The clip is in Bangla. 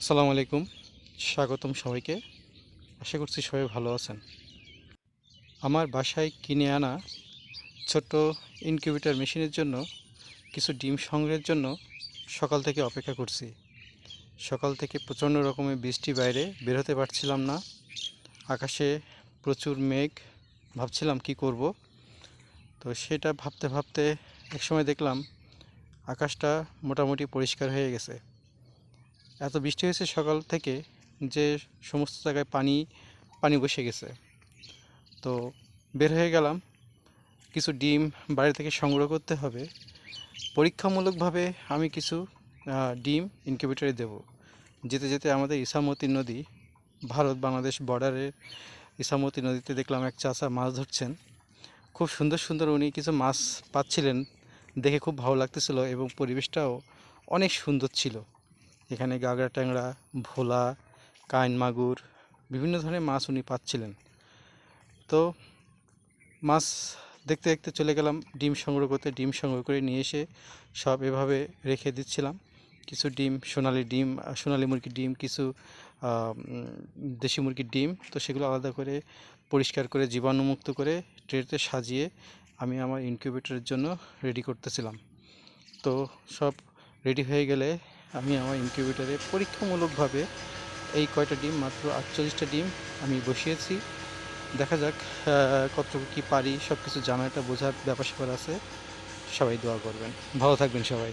আসসালামু আলাইকুম। স্বাগতম সবাইকে। আশা করছি সবাই ভালো আছেন। আমার বাসায় কিনে আনা ছোট্ট ইনকিউবেটর মেশিনের জন্য কিছু ডিম সংগ্রহের জন্য সকাল থেকে অপেক্ষা করছি। সকাল থেকে প্রচণ্ড রকমের বৃষ্টি বাইরে বেরোতে পারছিলাম না। আকাশে প্রচুর মেঘ। ভাবছিলাম কি করব। তো সেটা ভাবতে ভাবতে একসময় দেখলাম আকাশটা মোটামুটি পরিষ্কার হয়ে গেছে। এত বৃষ্টি হয়েছে সকাল থেকে যে সমস্ত জায়গায় পানি পানি বসে গেছে। তো বের হয়ে গেলাম। কিছু ডিম বাড়ি থেকে সংগ্রহ করতে হবে। পরীক্ষামূলকভাবে আমি কিছু ডিম ইনকিউবেটরে দেব। যেতে যেতে আমাদের ইসামতি নদী, ভারত বাংলাদেশ বর্ডারের ইসামতি নদীতে দেখলাম এক চাচা মাছ ধরছেন। খুব সুন্দর সুন্দর উনি কিছু মাছ পাচ্ছিলেন। দেখে খুব ভালো লাগতেছিল এবং পরিবেশটাও অনেক সুন্দর ছিল। এখানে গাগরা ট্যাংরা, ভোলা, কাইন মাগুর, বিভিন্ন ধরনের মাছ উনি পাচ্ছিলেন। তো মাছ দেখতে দেখতে চলে গেলাম, ডিম সংগ্রহ করতে। ডিম সংগ্রহ করে নিয়ে এসে সব এভাবে রেখে দিচ্ছিলাম। কিছু ডিম, সোনালি ডিম, সোনালি মুরগির ডিম, কিছু দেশি মুরগির ডিম। তো সেগুলো আলাদা করে পরিষ্কার করে, জীবাণুমুক্ত করে ট্রেতে সাজিয়ে আমি আমার ইনকিউবেটরের জন্য রেডি করতেছিলাম। তো সব রেডি হয়ে গেলে আমি আমার ইনকিউবেটারে পরীক্ষামূলকভাবে এই কয়টা ডিম, মাত্র আটচল্লিশটা ডিম আমি বসিয়েছি। দেখা যাক কত কতটুকু কী পারি সব কিছু জানাটা বোঝার ব্যাপার স্যাপার আছে। সবাই দোয়া করবেন। ভালো থাকবেন সবাই।